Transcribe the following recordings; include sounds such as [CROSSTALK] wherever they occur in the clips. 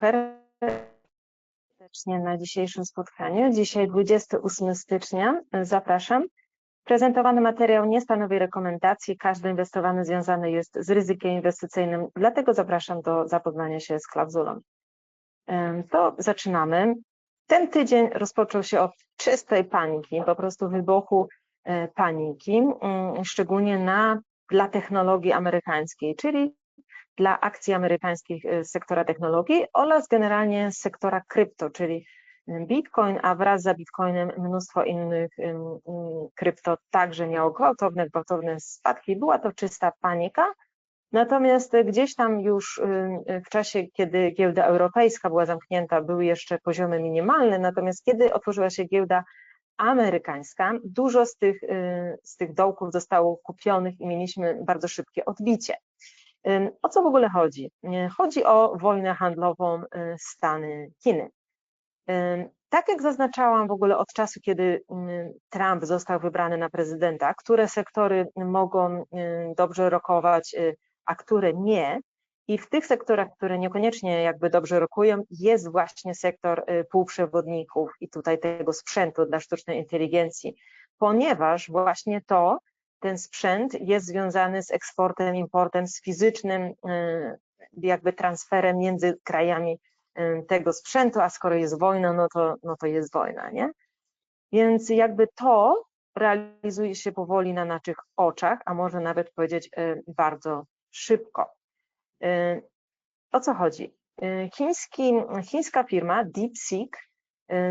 serdecznie na dzisiejszym spotkaniu. Dzisiaj 28 stycznia. Zapraszam. Prezentowany materiał nie stanowi rekomendacji. Każdy inwestowany związany jest z ryzykiem inwestycyjnym, dlatego zapraszam do zapoznania się z klauzulą. To zaczynamy. Ten tydzień rozpoczął się od czystej paniki, po prostu wybuchu e, paniki, mm, szczególnie na, dla technologii amerykańskiej, czyli dla akcji amerykańskich e, sektora technologii oraz generalnie sektora krypto, czyli Bitcoin, a wraz za Bitcoinem mnóstwo innych krypto także miało gwałtowne, gwałtowne spadki. Była to czysta panika. Natomiast gdzieś tam już w czasie, kiedy giełda europejska była zamknięta, były jeszcze poziomy minimalne, natomiast kiedy otworzyła się giełda amerykańska, dużo z tych, y, z tych dołków zostało kupionych i mieliśmy bardzo szybkie odbicie. O co w ogóle chodzi? Chodzi o wojnę handlową y, Stany-Chiny. Tak jak zaznaczałam w ogóle od czasu, kiedy Trump został wybrany na prezydenta, które sektory mogą dobrze rokować, y, a które nie. I w tych sektorach, które niekoniecznie jakby dobrze rokują, jest właśnie sektor y, półprzewodników i tutaj tego sprzętu dla sztucznej inteligencji, ponieważ właśnie to ten sprzęt jest związany z eksportem, importem, z fizycznym y, jakby transferem między krajami y, tego sprzętu, a skoro jest wojna, no to, no to jest wojna, nie? Więc jakby to realizuje się powoli na naszych oczach, a może nawet powiedzieć y, bardzo szybko. O co chodzi? Chiński, chińska firma DeepSeek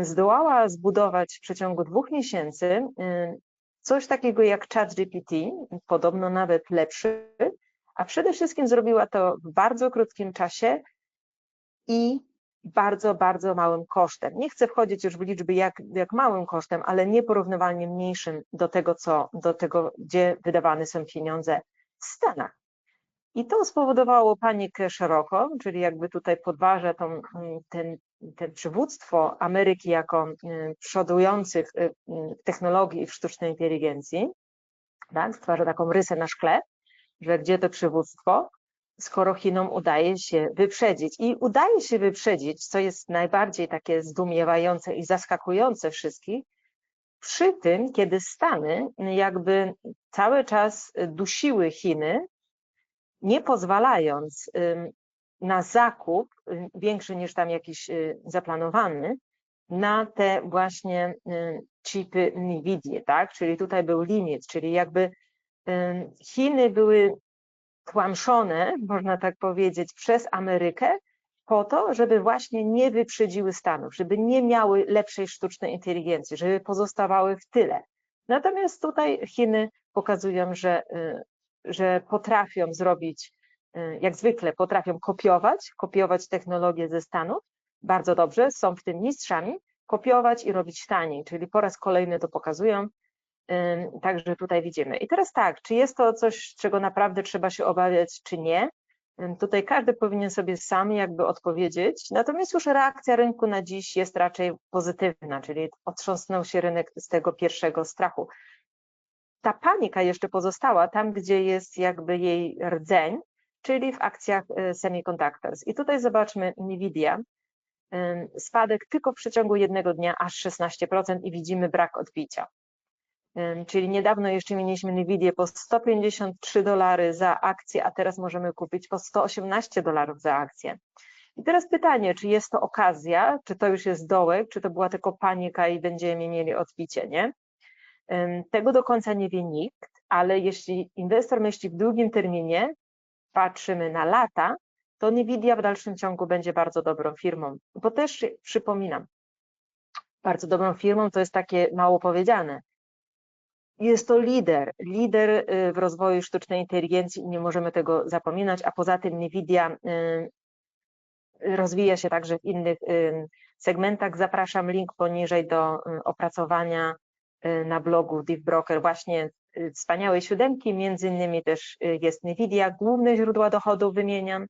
zdołała zbudować w przeciągu dwóch miesięcy coś takiego jak ChatGPT, podobno nawet lepszy, a przede wszystkim zrobiła to w bardzo krótkim czasie i bardzo, bardzo małym kosztem. Nie chcę wchodzić już w liczby jak, jak małym kosztem, ale nieporównywalnie mniejszym do tego, co, do tego, gdzie wydawane są pieniądze w Stanach. I to spowodowało panikę szeroką, czyli jakby tutaj podważa tą, ten ten przywództwo Ameryki jako y, przodujących y, w technologii i w sztucznej inteligencji, tak, stwarza taką rysę na szkle, że gdzie to przywództwo, skoro Chinom udaje się wyprzedzić. I udaje się wyprzedzić, co jest najbardziej takie zdumiewające i zaskakujące wszystkich, przy tym, kiedy Stany jakby cały czas dusiły Chiny, nie pozwalając na zakup y, większy niż tam jakiś y, zaplanowany na te właśnie y, chipy NVIDIA, tak? Czyli tutaj był limit, czyli jakby Chiny były tłamszone, można tak powiedzieć, przez Amerykę po to, żeby właśnie nie wyprzedziły Stanów, żeby nie miały lepszej sztucznej inteligencji, żeby pozostawały w tyle. Natomiast tutaj Chiny pokazują, że, że potrafią zrobić Y, jak zwykle potrafią kopiować, kopiować technologie ze Stanów, bardzo dobrze, są w tym mistrzami, kopiować i robić taniej, czyli po raz kolejny to pokazują, także tutaj widzimy. I teraz tak, czy jest to coś, czego naprawdę trzeba się obawiać, czy nie? Tutaj każdy powinien sobie sam jakby odpowiedzieć, natomiast już reakcja rynku na dziś jest raczej pozytywna, czyli otrząsnął się rynek z tego pierwszego strachu. Ta panika jeszcze pozostała tam, gdzie jest jakby jej rdzeń, czyli w akcjach y, semiconductors. I tutaj zobaczmy Nvidia, spadek tylko w przeciągu jednego dnia aż 16% i widzimy brak odbicia. Czyli niedawno jeszcze mieliśmy Nvidia po 153 dolary za akcję, a teraz możemy kupić po 118 dolarów za akcję. I teraz pytanie, czy jest to okazja, czy to już jest dołek, czy to była tylko panika i będziemy mieli odbicie, nie? Tego do końca nie wie nikt, ale jeśli inwestor myśli w długim terminie, patrzymy na lata, to Nvidia w dalszym ciągu będzie bardzo dobrą firmą, bo też przypominam, bardzo dobrą firmą to jest takie mało powiedziane. Jest to lider, lider y, w rozwoju sztucznej inteligencji i nie możemy tego zapominać, a poza tym Nvidia y, rozwija się także w innych y, segmentach. Zapraszam link poniżej do opracowania na blogu DeepBroker właśnie Y, wspaniałej siódemki, między innymi też y, jest NVIDIA, główne źródła dochodów wymieniam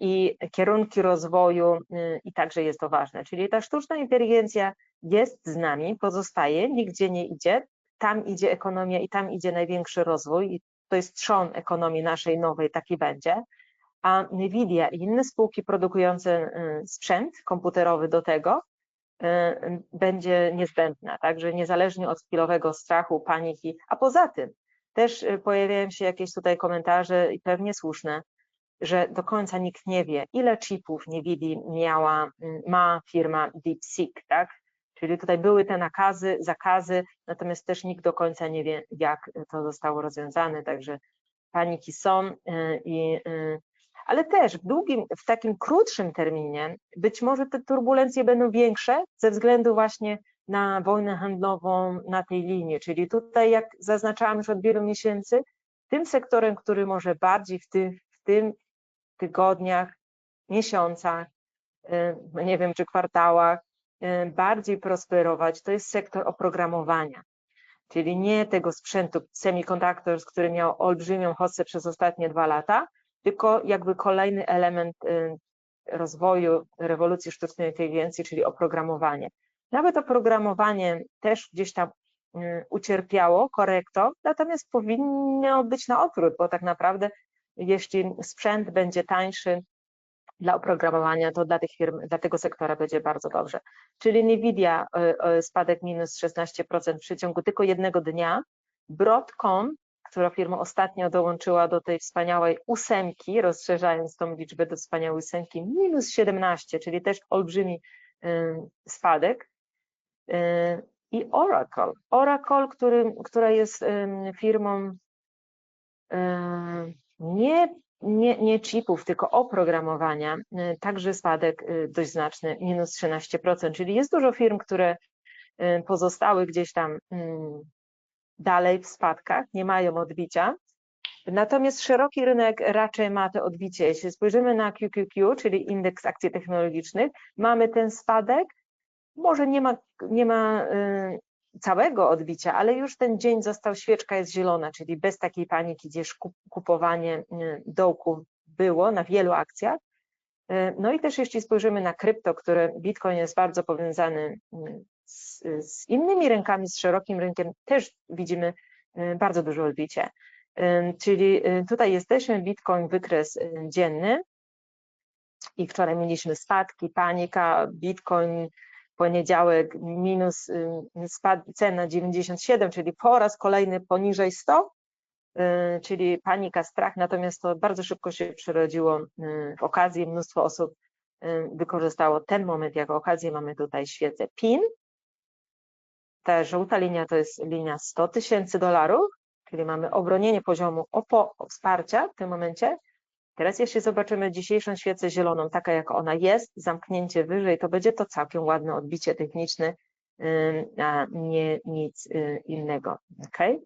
i kierunki rozwoju y, i także jest to ważne, czyli ta sztuczna inteligencja jest z nami, pozostaje, nigdzie nie idzie, tam idzie ekonomia i tam idzie największy rozwój i to jest trzon ekonomii naszej nowej, taki będzie, a Nvidia i inne spółki produkujące y, sprzęt komputerowy do tego y, będzie niezbędna, także niezależnie od chwilowego strachu, paniki, a poza tym też y, pojawiają się jakieś tutaj komentarze i pewnie słuszne, że do końca nikt nie wie, ile chipów Nvidia miała, ma firma DeepSeek, tak? Czyli tutaj były te nakazy, zakazy, natomiast też nikt do końca nie wie, jak to zostało rozwiązane, także paniki są i ale też w długim, w takim krótszym terminie być może te turbulencje będą większe ze względu właśnie na wojnę handlową na tej linii, czyli tutaj jak zaznaczałam już od wielu miesięcy, tym sektorem, który może bardziej w, tych, w tym tygodniach, miesiącach, y, nie wiem czy kwartałach, y, bardziej prosperować, to jest sektor oprogramowania. Czyli nie tego sprzętu semiconductors, który miał olbrzymią hossę przez ostatnie dwa lata, tylko jakby kolejny element y, rozwoju rewolucji sztucznej inteligencji, czyli oprogramowanie. Nawet oprogramowanie też gdzieś tam y, ucierpiało korekto, natomiast powinno być na odwrót, bo tak naprawdę jeśli sprzęt będzie tańszy dla oprogramowania, to dla tych firm, dla tego sektora będzie bardzo dobrze. Czyli Nvidia y, spadek minus 16% w przeciągu tylko jednego dnia, Broadcom która firma ostatnio dołączyła do tej wspaniałej ósemki, rozszerzając tą liczbę do wspaniałej ósemki, minus 17, czyli też olbrzymi spadek. I Oracle. Oracle, który, która jest firmą nie, nie, nie chipów, tylko oprogramowania, także spadek dość znaczny, minus 13%, czyli jest dużo firm, które pozostały gdzieś tam dalej w spadkach, nie mają odbicia. Natomiast szeroki rynek raczej ma to odbicie. Jeśli spojrzymy na QQQ, czyli indeks akcji technologicznych, mamy ten spadek. Może nie ma, nie ma y, całego odbicia, ale już ten dzień został, świeczka jest zielona, czyli bez takiej paniki, gdzieś kupowanie y, dołków było na wielu akcjach. Y, no i też jeśli spojrzymy na krypto, które Bitcoin jest bardzo powiązany z, innymi rynkami, z szerokim rynkiem też widzimy y, bardzo duże odbicie. Y, czyli y, tutaj jesteśmy, Bitcoin wykres dzienny. I wczoraj mieliśmy spadki, panika, Bitcoin poniedziałek minus spad, cena 97, czyli po raz kolejny poniżej 100, czyli panika, strach, natomiast to bardzo szybko się przerodziło w okazję, mnóstwo osób wykorzystało ten moment jako okazję, mamy tutaj świecę PIN, ta żółta linia to jest linia 100 tysięcy dolarów, czyli mamy obronienie poziomu OPO wsparcia w tym momencie. Teraz jeśli zobaczymy dzisiejszą świecę zieloną, taka jak ona jest, zamknięcie wyżej, to będzie to całkiem ładne odbicie techniczne, a nie nic y, innego. Okay?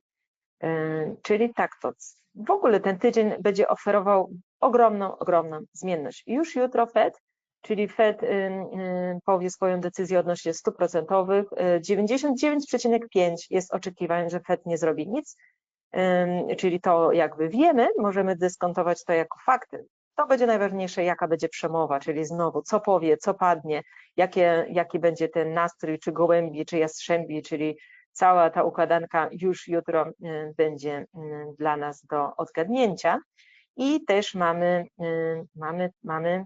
Czyli tak to. W ogóle ten tydzień będzie oferował ogromną, ogromną zmienność. Już jutro Fed czyli Fed powie swoją decyzję odnośnie stóp procentowych. 99,5 jest oczekiwań, że Fed nie zrobi nic, czyli to jakby wiemy, możemy dyskontować to jako fakty. To będzie najważniejsze, jaka będzie przemowa, czyli znowu, co powie, co padnie, jakie, jaki będzie ten nastrój, czy gołębi, czy jastrzębi, czyli cała ta układanka już jutro będzie dla nas do odgadnięcia. I też mamy, mamy, mamy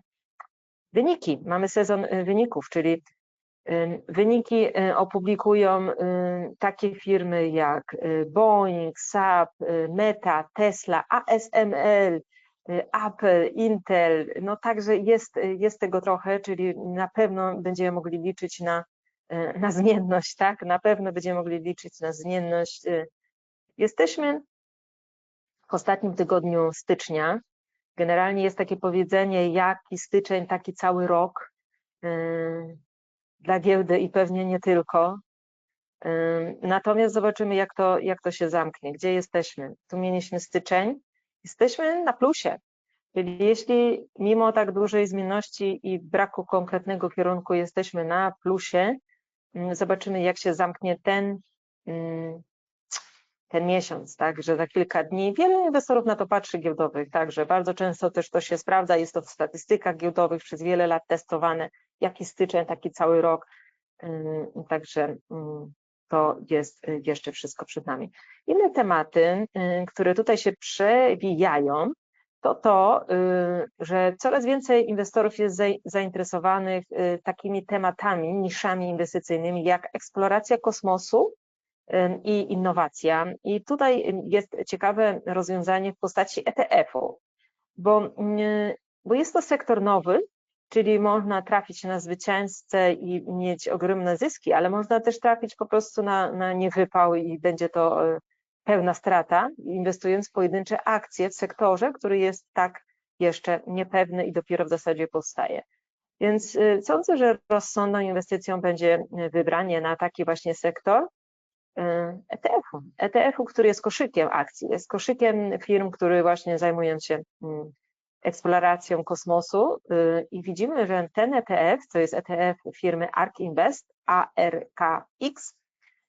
Wyniki, mamy sezon y, wyników, czyli y, wyniki y, opublikują takie firmy jak Boeing, SAP, Meta, Tesla, ASML, Apple, Intel, no także jest, jest tego trochę, czyli na pewno będziemy mogli liczyć na, na zmienność, tak? Na pewno będziemy mogli liczyć na zmienność. Jesteśmy w ostatnim tygodniu stycznia, Generalnie jest takie powiedzenie, jaki styczeń, taki cały rok yy, dla giełdy i pewnie nie tylko. Yy, natomiast zobaczymy, jak to, jak to się zamknie, gdzie jesteśmy. Tu mieliśmy styczeń, jesteśmy na plusie. Czyli jeśli mimo tak dużej zmienności i braku konkretnego kierunku jesteśmy na plusie, yy, zobaczymy, jak się zamknie ten ten miesiąc, tak, że za kilka dni, wiele inwestorów na to patrzy giełdowych, także bardzo często też to się sprawdza, jest to w statystykach giełdowych przez wiele lat testowane, jaki styczeń, taki cały rok, także to jest y, jeszcze wszystko przed nami. Inne tematy, y, które tutaj się przewijają, to to, że coraz więcej inwestorów jest zai- zainteresowanych takimi tematami, niszami inwestycyjnymi, jak eksploracja kosmosu i innowacja. I tutaj jest ciekawe rozwiązanie w postaci ETF-u, bo, y, bo jest to sektor nowy, czyli można trafić na zwycięzcę i mieć ogromne zyski, ale można też trafić po prostu na, na niewypał i będzie to y, pełna strata, inwestując w pojedyncze akcje w sektorze, który jest tak jeszcze niepewny i dopiero w zasadzie powstaje. Więc y, sądzę, że rozsądną inwestycją będzie y, wybranie na taki właśnie sektor ETF-u. ETF-u, który jest koszykiem akcji, jest koszykiem firm, które właśnie zajmują się mm, eksploracją kosmosu y, i widzimy, że ten ETF, to jest ETF firmy ARK Invest, ARKX,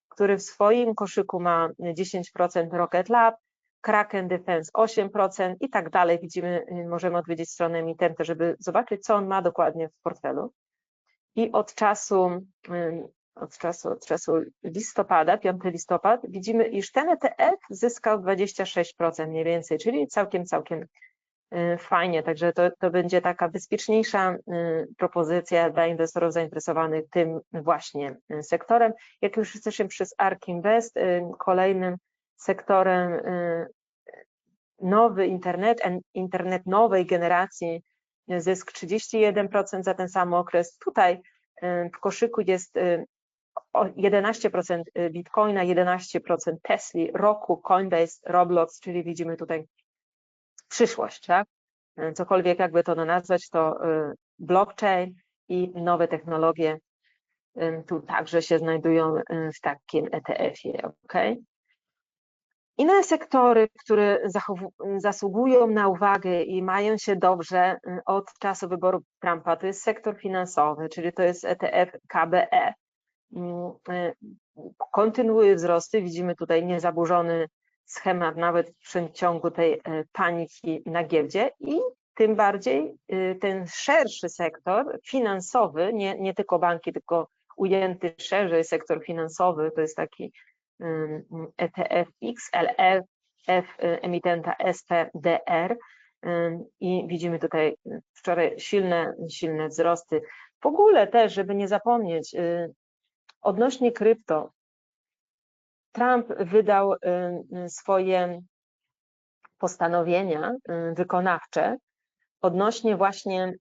który w swoim koszyku ma 10% Rocket Lab, Kraken Defense 8% i tak dalej. Widzimy, y, możemy odwiedzić stronę emitenta, żeby zobaczyć, co on ma dokładnie w portfelu. I od czasu, od czasu, od czasu listopada, 5 listopad, widzimy, iż ten ETF zyskał 26% mniej więcej, czyli całkiem, całkiem y, fajnie. Także to, to będzie taka bezpieczniejsza propozycja dla inwestorów zainteresowanych tym właśnie sektorem. Jak już jesteśmy przez ARK Invest, kolejnym sektorem y, nowy internet, internet nowej generacji, zysk 31% za ten sam okres. Tutaj y, w koszyku jest y, 11% Bitcoina, 11% Tesla, Roku, Coinbase, Roblox, czyli widzimy tutaj przyszłość, tak? Cokolwiek jakby to nazwać, to blockchain i nowe technologie tu także się znajdują w takim ETF-ie, ok? Inne sektory, które zasługują na uwagę i mają się dobrze y, od czasu wyboru Trumpa, to jest sektor finansowy, czyli to jest ETF KBE. Mm, y, kontynuuje wzrosty, widzimy tutaj niezaburzony schemat nawet w przeciągu tej y, paniki na giełdzie i tym bardziej ten szerszy sektor finansowy, nie, nie tylko banki, tylko ujęty szerzej sektor finansowy, to jest taki ETF XLF emitenta SPDR i widzimy tutaj wczoraj silne, silne wzrosty. W ogóle też, żeby nie zapomnieć, y, odnośnie krypto, Trump wydał y, swoje postanowienia y, wykonawcze odnośnie właśnie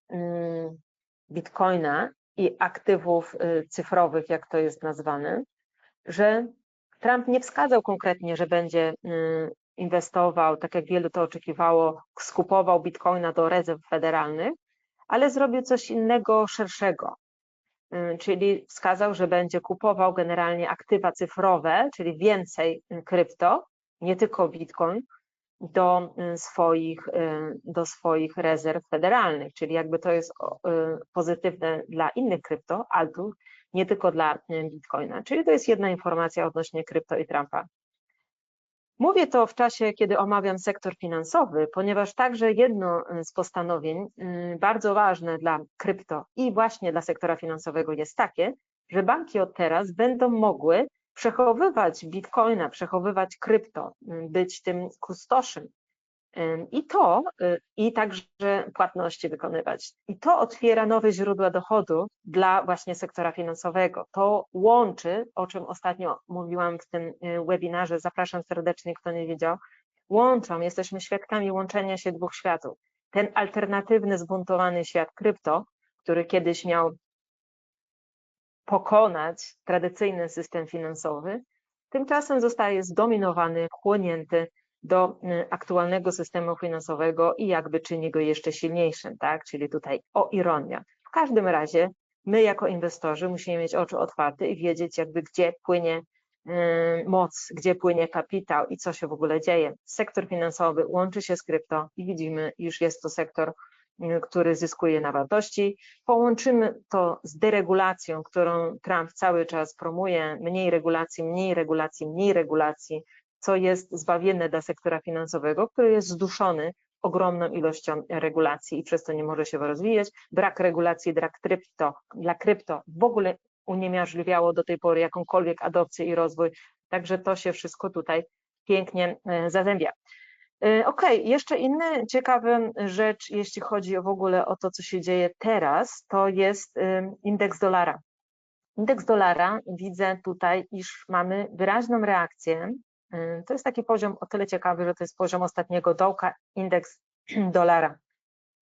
Bitcoina i aktywów cyfrowych, jak to jest nazwane, że Trump nie wskazał konkretnie, że będzie y, inwestował, tak jak wielu to oczekiwało, skupował bitcoina do rezerw federalnych, ale zrobił coś innego, szerszego. Y, czyli wskazał, że będzie kupował generalnie aktywa cyfrowe, czyli więcej krypto, nie tylko bitcoin, do swoich, y, do swoich rezerw federalnych, czyli jakby to jest pozytywne dla innych krypto, altów, nie tylko dla Bitcoina. Czyli to jest jedna informacja odnośnie krypto i Trumpa. Mówię to w czasie, kiedy omawiam sektor finansowy, ponieważ także jedno z postanowień y, bardzo ważne dla krypto i właśnie dla sektora finansowego jest takie, że banki od teraz będą mogły przechowywać bitcoina, przechowywać krypto, y, być tym kustoszem i to, y, i także płatności wykonywać. I to otwiera nowe źródła dochodu dla właśnie sektora finansowego. To łączy, o czym ostatnio mówiłam w tym y, webinarze, zapraszam serdecznie, kto nie wiedział, łączą, jesteśmy świadkami łączenia się dwóch światów. Ten alternatywny, zbuntowany świat krypto, który kiedyś miał pokonać tradycyjny system finansowy, tymczasem zostaje zdominowany, chłonięty do y, aktualnego systemu finansowego i jakby czyni go jeszcze silniejszym, tak? Czyli tutaj o ironia. W każdym razie my jako inwestorzy musimy mieć oczy otwarte i wiedzieć jakby gdzie płynie y, moc, gdzie płynie kapitał i co się w ogóle dzieje. Sektor finansowy łączy się z krypto i widzimy, iż jest to sektor, y, który zyskuje na wartości. Połączymy to z deregulacją, którą Trump cały czas promuje, mniej regulacji, mniej regulacji, mniej regulacji, co jest zbawienne dla sektora finansowego, który jest zduszony ogromną ilością regulacji i przez to nie może się rozwijać. Brak regulacji dla krypto, dla krypto w ogóle uniemożliwiało do tej pory jakąkolwiek adopcję i rozwój, także to się wszystko tutaj pięknie e, zazębia. Y, Okej, jeszcze inny ciekawy rzecz, jeśli chodzi w ogóle o to, co się dzieje teraz, to jest ym, indeks dolara. Indeks dolara widzę tutaj, iż mamy wyraźną reakcję. Y, To jest taki poziom o tyle ciekawy, że to jest poziom ostatniego dołka, indeks [CLEARS THROAT] dolara.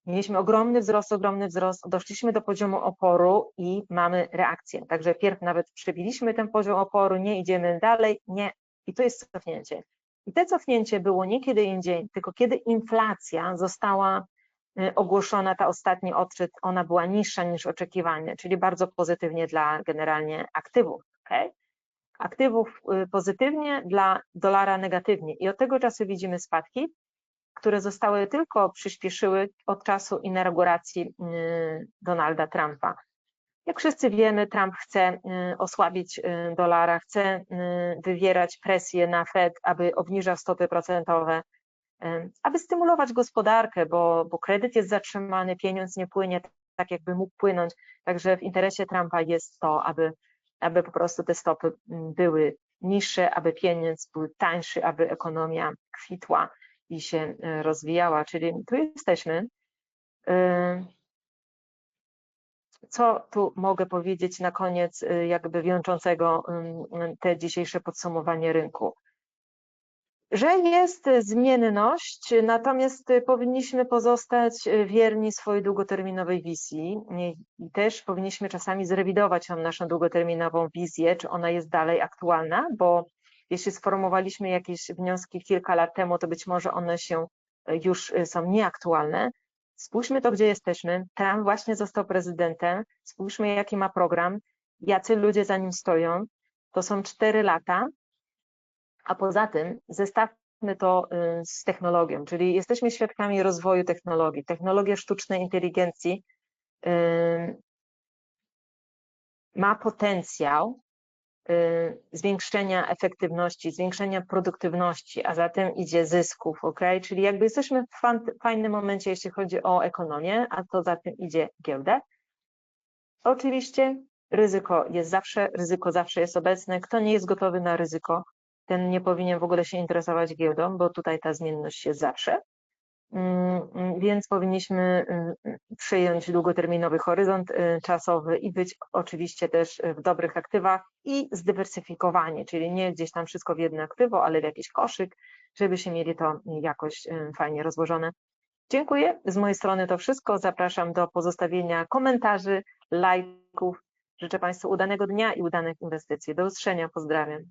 Mieliśmy ogromny wzrost, ogromny wzrost, doszliśmy do poziomu oporu i mamy reakcję. Także pierw nawet przebiliśmy ten poziom oporu, nie idziemy dalej, nie. I to jest cofnięcie. I te cofnięcie było nie kiedy indziej, tylko kiedy inflacja została y, ogłoszona, ta ostatni odczyt, ona była niższa niż oczekiwane, czyli bardzo pozytywnie dla generalnie aktywów. Okay? Aktywów y, pozytywnie, dla dolara negatywnie. I od tego czasu widzimy spadki, które zostały tylko przyspieszyły od czasu inauguracji y, Donalda Trumpa. Jak wszyscy wiemy, Trump chce y, osłabić dolara, chce wywierać presję na Fed, aby obniżał stopy procentowe, aby stymulować gospodarkę, bo, bo kredyt jest zatrzymany, pieniądz nie płynie tak, jakby mógł płynąć. Także w interesie Trumpa jest to, aby, aby po prostu te stopy mm, były niższe, aby pieniądz był tańszy, aby ekonomia kwitła i się y, rozwijała. Czyli tu jesteśmy. Y, co tu mogę powiedzieć na koniec, y, jakby wiążącego ym, te dzisiejsze podsumowanie rynku? Że jest zmienność, natomiast powinniśmy pozostać wierni swojej długoterminowej wizji i też powinniśmy czasami zrewidować naszą długoterminową wizję, czy ona jest dalej aktualna, bo jeśli sformułowaliśmy jakieś wnioski kilka lat temu, to być może one się już są nieaktualne. Spójrzmy to, gdzie jesteśmy. Trump właśnie został prezydentem. Spójrzmy, jaki ma program, jacy ludzie za nim stoją. To są cztery lata, a poza tym zestawmy to y, z technologią, czyli jesteśmy świadkami rozwoju technologii. Technologia sztucznej inteligencji y, ma potencjał y, zwiększenia efektywności, zwiększenia produktywności, a zatem idzie zysków, ok? Czyli jakby jesteśmy w fajnym momencie, jeśli chodzi o ekonomię, a to za tym idzie giełdę. Oczywiście ryzyko jest zawsze, ryzyko zawsze jest obecne. Kto nie jest gotowy na ryzyko, ten nie powinien w ogóle się interesować giełdą, bo tutaj ta zmienność jest zawsze. Mm, mm, Więc powinniśmy mm, przyjąć długoterminowy horyzont y, czasowy i być oczywiście też w dobrych aktywach i zdywersyfikowanie, czyli nie gdzieś tam wszystko w jedno aktywo, ale w jakiś koszyk, żebyśmy mieli to jakoś y, fajnie rozłożone. Dziękuję. Z mojej strony to wszystko. Zapraszam do pozostawienia komentarzy, lajków. Życzę Państwu udanego dnia i udanych inwestycji. Do usłyszenia. Pozdrawiam.